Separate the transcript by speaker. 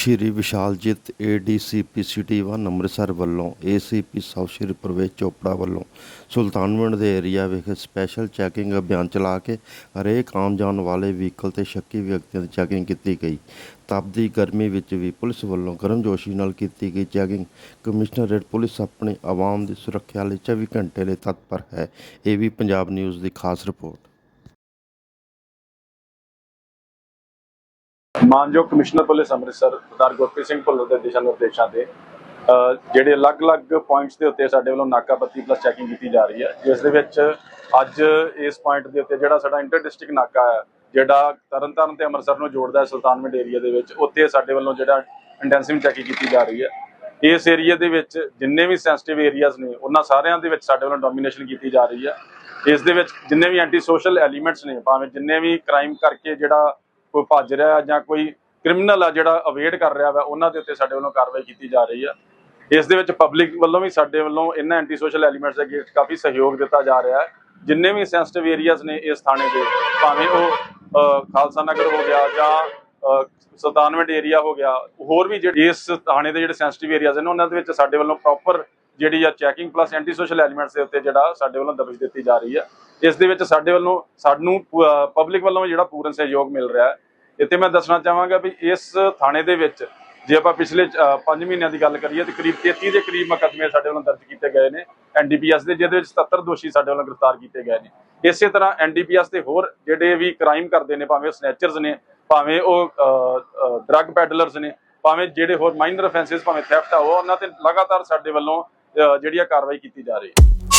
Speaker 1: ਸ਼੍ਰੀ Vishaljit ADCP city 1 Amritsar ਵੱਲੋਂ, ACP ਸਾਹਿਬ ਸ਼੍ਰੀ ਪ੍ਰਵੇਸ਼ ਚੋਪੜਾ ਵੱਲੋਂ ਸੁਲਤਾਨਵਿੰਡ ਦੇ ਏਰੀਆ ਵਿਖੇ ਸਪੈਸ਼ਲ ਚੈਕਿੰਗ ਅਭਿਆਨ ਚਲਾ ਕੇ ਹਰੇਕ ਆਮ ਜਾਣ ਵਾਲੇ ਵਹੀਕਲ ਤੇ ਸ਼ੱਕੀ ਵਿਅਕਤੀਆਂ ਦੀ ਚੈਕਿੰਗ ਕੀਤੀ ਗਈ। ਤਪਦੀ ਗਰਮੀ ਵਿੱਚ ਵੀ ਪੁਲਿਸ ਵੱਲੋਂ ਗਰਮਜੋਸ਼ੀ ਨਾਲ ਕੀਤੀ ਗਈ ਚੈਕਿੰਗ ਕਮਿਸ਼ਨਰੇਟ ਪੁਲਿਸ ਆਪਣੀ ਆਵਾਮ ਦੀ ਸੁਰੱਖਿਆ ਲਈ 24 ਘੰਟੇ ਲਈ ਤਤਪਰ ਹੈ। ਇਹ ਵੀ ਪੰਜਾਬ ਨਿਊਜ਼ ਦੀ ਖਾਸ ਰਿਪੋਰਟ।
Speaker 2: ਮਾਨਯੋਗ ਕਮਿਸ਼ਨਰ ਪੁਲਿਸ ਅੰਮ੍ਰਿਤਸਰ ਸਰਦਾਰ ਗੁਰਪ੍ਰੀਤ ਸਿੰਘ ਭੁੱਲਰ ਦੇ ਦਿਸ਼ਾ ਨਿਰਦੇਸ਼ਾਂ ਤੇ ਜਿਹੜੇ ਅਲੱਗ-ਅਲੱਗ ਪੁਆਇੰਟਸ ਦੇ ਉੱਤੇ ਸਾਡੇ ਵੱਲੋਂ ਨਾਕਾਬੰਦੀ ਪਲੱਸ ਚੈਕਿੰਗ ਕੀਤੀ ਜਾ ਰਹੀ ਹੈ, ਜਿਸ ਦੇ ਵਿੱਚ ਅੱਜ ਇਸ ਪੁਆਇੰਟ ਦੇ ਉੱਤੇ ਜਿਹੜਾ ਸਾਡਾ ਇੰਟਰ ਡਿਸਟ੍ਰਿਕਟ ਨਾਕਾ ਹੈ, ਜਿਹੜਾ ਤਰਨਤਾਰਨ ਤੇ ਅੰਮ੍ਰਿਤਸਰ ਨੂੰ ਜੋੜਦਾ ਹੈ ਸੁਲਤਾਨਵਿੰਡ ਏਰੀਆ ਦੇ ਵਿੱਚ, ਉੱਥੇ ਸਾਡੇ ਵੱਲੋਂ ਜਿਹੜਾ ਇੰਟੈਂਸਿਵ ਚੈਕਿੰਗ ਕੀਤੀ ਜਾ ਰਹੀ ਹੈ। ਇਸ ਏਰੀਆ ਦੇ ਵਿੱਚ ਜਿੰਨੇ ਵੀ ਸੈਂਸਿਟਿਵ ਏਰੀਆਜ਼ ਨੇ, ਉਹਨਾਂ ਸਾਰਿਆਂ ਦੇ ਵਿੱਚ ਸਾਡੇ ਵੱਲੋਂ ਡੋਮੀਨੇਸ਼ਨ ਕੀਤੀ ਜਾ ਰਹੀ ਹੈ। ਇਸ ਦੇ ਵਿੱਚ ਜਿੰਨੇ ਵੀ ਐਂਟੀ ਸੋਸ਼ਲ ਐਲੀਮੈਂਟਸ ਨੇ, ਭਾਵੇਂ ਜਿੰਨੇ ਵੀ ਕ੍ਰਾਈਮ ਕਰਕੇ ਜਿਹੜਾ ਕੋਈ ਭੱਜ ਰਿਹਾ ਜਾਂ ਕੋਈ ਕ੍ਰਿਮੀਨਲ ਆ ਜਿਹੜਾ ਅਵੇਡ ਕਰ ਰਿਹਾ ਵਾ ਉਹਨਾਂ ਦੇ ਉੱਤੇ ਸਾਡੇ ਵੱਲੋਂ ਕਾਰਵਾਈ ਕੀਤੀ ਜਾ ਰਹੀ ਆ। ਇਸ ਦੇ ਵਿੱਚ ਪਬਲਿਕ ਵੱਲੋਂ ਵੀ ਸਾਡੇ ਵੱਲੋਂ ਇਹਨਾਂ ਐਂਟੀ ਸੋਸ਼ਲ ਐਲੀਮੈਂਟਸ ਦੇ ਅਗੇਂਸਟ ਕਾਫੀ ਸਹਿਯੋਗ ਦਿੱਤਾ ਜਾ ਰਿਹਾ ਹੈ। ਜਿੰਨੇ ਵੀ ਸੈਂਸਿਟਿਵ ਏਰੀਆਜ਼ ਨੇ ਇਸ ਥਾਣੇ ਦੇ ਭਾਵੇਂ ਉਹ ਖਾਲਸਾ ਨਗਰ ਹੋ ਗਿਆ ਜਾਂ ਅ, ਸੁਲਤਾਨਵਿੰਡ ਏਰੀਆ ਹੋ ਗਿਆ ਹੋਰ ਵੀ ਜਿਹੜੇ ਇਸ ਥਾਣੇ ਦੇ ਜਿਹੜੇ ਸੈਂਸਿਟਿਵ ਏਰੀਆਜ਼ ਨੇ ਉਹਨਾਂ ਦੇ ਵਿੱਚ ਸਾਡੇ ਵੱਲੋਂ ਪ੍ਰੋਪਰ ਜਿਹੜੀ ਆ checking plus anti social elements ਦੇ ਉੱਤੇ ਜਿਹੜਾ ਸਾਡੇ ਵੱਲੋਂ ਦਬਿਸ਼ ਦਿੱਤੀ ਜਾ ਰਹੀ ਹੈ ਇਸ ਦੇ ਵਿੱਚ ਸਾਡੇ ਵੱਲੋਂ ਸਾਨੂੰ ਪਬਲਿਕ ਵੱਲੋਂ ਜਿਹੜਾ ਪੂਰਨ ਸਹਿਯੋਗ ਮਿਲ ਰਿਹਾ ਹੈ। ਇੱਥੇ ਮੈਂ ਦੱਸਣਾ ਚਾਹਾਂਗਾ ਵੀ ਇਸ ਥਾਣੇ ਦੇ ਵਿੱਚ ਜੇ ਆਪਾਂ ਪਿਛਲੇ 5 ਮਹੀਨਿਆਂ ਦੀ ਗੱਲ ਕਰੀਏ ਤੇ ਕਰੀਬ 33 ਦੇ ਕਰੀਬ ਮੁਕੱਦਮੇ ਸਾਡੇ ਵੱਲੋਂ ਦਰਜ ਕੀਤੇ ਗਏ ਨੇ। ਐਨਡੀਪੀਐਸ ਦੇ, ਜਿਹਦੇ ਵਿੱਚ 77 ਦੋਸ਼ੀ ਸਾਡੇ ਵੱਲੋਂ ਗ੍ਰਿਫਤਾਰ ਕੀਤੇ ਗਏ ਨੇ। ਇਸੇ ਤਰ੍ਹਾਂ ਐਨਡੀਪੀਐਸ ਦੇ ਹੋਰ ਜਿਹੜੇ ਵੀ ਕ੍ਰਾਈਮ ਕਰਦੇ ਨੇ, ਭਾਵੇਂ ਸਨੈਚਰਸ ਨੇ, ਭਾਵੇਂ ਉਹ ਡਰੱਗ ਪੈਡਲਰਸ ਨੇ, ਭਾਵੇਂ ਜਿਹੜੇ ਹੋਰ ਮਾਈਨਰ ਅਫੈਂਸਸ ਭਾਵੇਂ ਥੈਫਟ ਆ, ਉਹ ਉਹਨਾਂ ਤੇ ਲਗਾਤਾਰ ਸਾਡੇ ਵੱਲੋਂ ਜਿਹੜੀ ਆ ਕਾਰਵਾਈ ਕੀਤੀ ਜਾ ਰਹੀ ਹੈ।